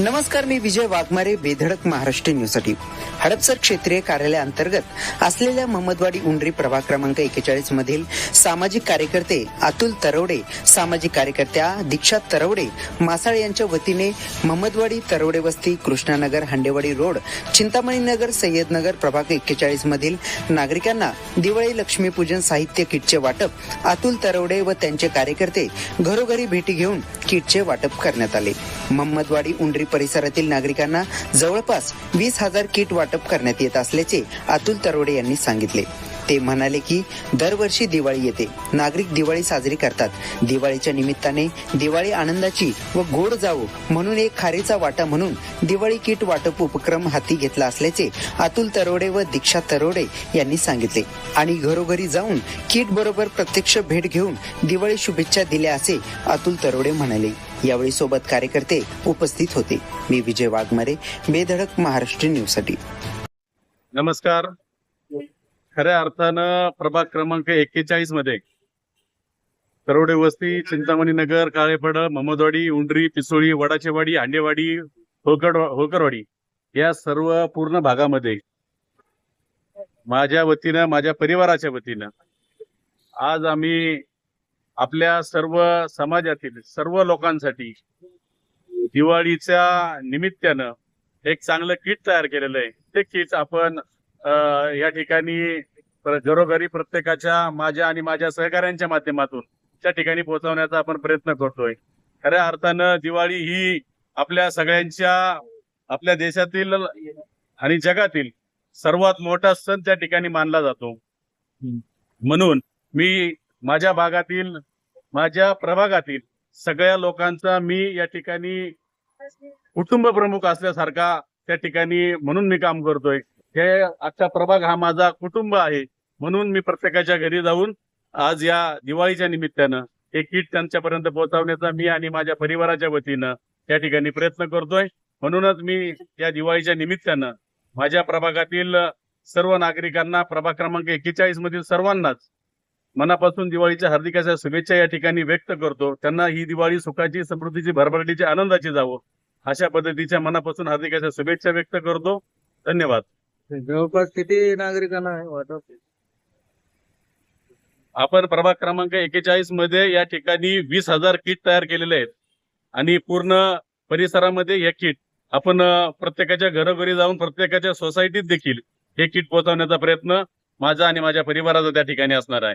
नमस्कार मी विजय वाघमारे बेधडक महाराष्ट्र न्यूजसाठी हडपसर क्षेत्रीय कार्यालयाअंतर्गत असलेल्या महमदवाडी उंडरी प्रभाग क्रमांक एकेचाळीस मधील सामाजिक कार्यकर्ते अतुल तरवडे सामाजिक कार्यकर्त्या दीक्षा तरवडे मासाळ यांच्या वतीने महमदवाडी तरवडे वस्ती कृष्णानगर हांडेवाडी रोड चिंतामणी नगर सय्यदनगर प्रभाग एक्केचाळीस मधील नागरिकांना दिवाळी लक्ष्मीपूजन साहित्य किटचे वाटप अतुल तरवडे व त्यांचे कार्यकर्ते घरोघरी भेटी घेऊन किटचे वाटप करण्यात आले. महम्मदवाडी उंडरी परिसरातील नागरिकांना जवळपास वीस हजार किट वाटप करण्यात येत असल्याचे अतुल तरवडे यांनी सांगितले. ते म्हणाले की दरवर्षी दिवाळी येते. नागरिक दिवाळी साजरी करतात. दिवाळीच्या निमित्ताने दिवाळी आनंदाची व गोड जावो म्हणून एक खारीचा वाटा म्हणून दिवाळी किट वाटप उपक्रम हाती घेतला असल्याचे अतुल तरोडे व दीक्षा तरोडे यांनी सांगितले. आणि घरोघरी जाऊन किट बरोबर प्रत्यक्ष भेट घेऊन दिवाळी शुभेच्छा दिल्या असे अतुल तरोडे म्हणाले. यावेळी सोबत कार्यकर्ते उपस्थित होते. मी विजय वाघमारे बेधडक महाराष्ट्र न्यूजसाठी. नमस्कार. खऱ्या अर्थानं प्रभाग क्रमांक एक्केचाळीसमध्ये तरवडे वस्ती चिंतामणी नगर काळेपड ममदवाडी उंडरी पिसोळी वडाचेवाडी हांडेवाडी होकर होकरवाडी या सर्व पूर्ण भागामध्ये माझ्या वतीनं माझ्या परिवाराच्या वतीनं आज आम्ही आपल्या सर्व समाजातील सर्व लोकांसाठी दिवाळीच्या निमित्तानं एक चांगलं किट तयार केलेलं आहे. ते किट आपण या ठिकाणी घरोघरी प्रत्येकाच्या माझ्या आणि माझ्या सहकाऱ्यांच्या माध्यमातून त्या ठिकाणी पोहोचवण्याचा आपण प्रयत्न करतोय. खऱ्या अर्थानं दिवाळी ही आपल्या सगळ्यांच्या आपल्या देशातील आणि जगातील सर्वात मोठा सण त्या ठिकाणी मानला जातो. म्हणून मी माझ्या भागातील माझ्या प्रभागातील सगळ्या लोकांचा मी या ठिकाणी कुटुंब प्रमुख असल्यासारखा त्या ठिकाणी म्हणून मी काम करतोय. हे आजचा प्रभाग हा माझा कुटुंब आहे म्हणून मी प्रत्येकाच्या घरी जाऊन आज या दिवाळीच्या निमित्तानं एक किट त्यांच्यापर्यंत पोहोचवण्याचा मी आणि माझ्या परिवाराच्या वतीनं त्या ठिकाणी प्रयत्न करतोय. म्हणूनच मी या दिवाळीच्या निमित्तानं माझ्या प्रभागातील सर्व नागरिकांना प्रभाग क्रमांक एक्केचाळीस मधील सर्वांनाच मनापासून दिवाळीच्या हार्दिक अशा शुभेच्छा या ठिकाणी व्यक्त करतो. त्यांना ही दिवाळी सुखाची समृद्धीची भरभराटीची आनंदाची जावो अशा पद्धतीच्या मनापासून हार्दिक अशा शुभेच्छा व्यक्त करतो. धन्यवाद. जवळपास किती नागरिकांना वाटप? आपण प्रभाग क्रमांक एकेचाळीसमध्ये या ठिकाणी वीस हजार किट तयार केलेले आहेत. आणि पूर्ण परिसरामध्ये हे किट आपण प्रत्येकाच्या घरोघरी जाऊन प्रत्येकाच्या सोसायटीत देखील हे किट पोहोचवण्याचा प्रयत्न माझा आणि माझ्या परिवाराचा त्या ठिकाणी असणार आहे.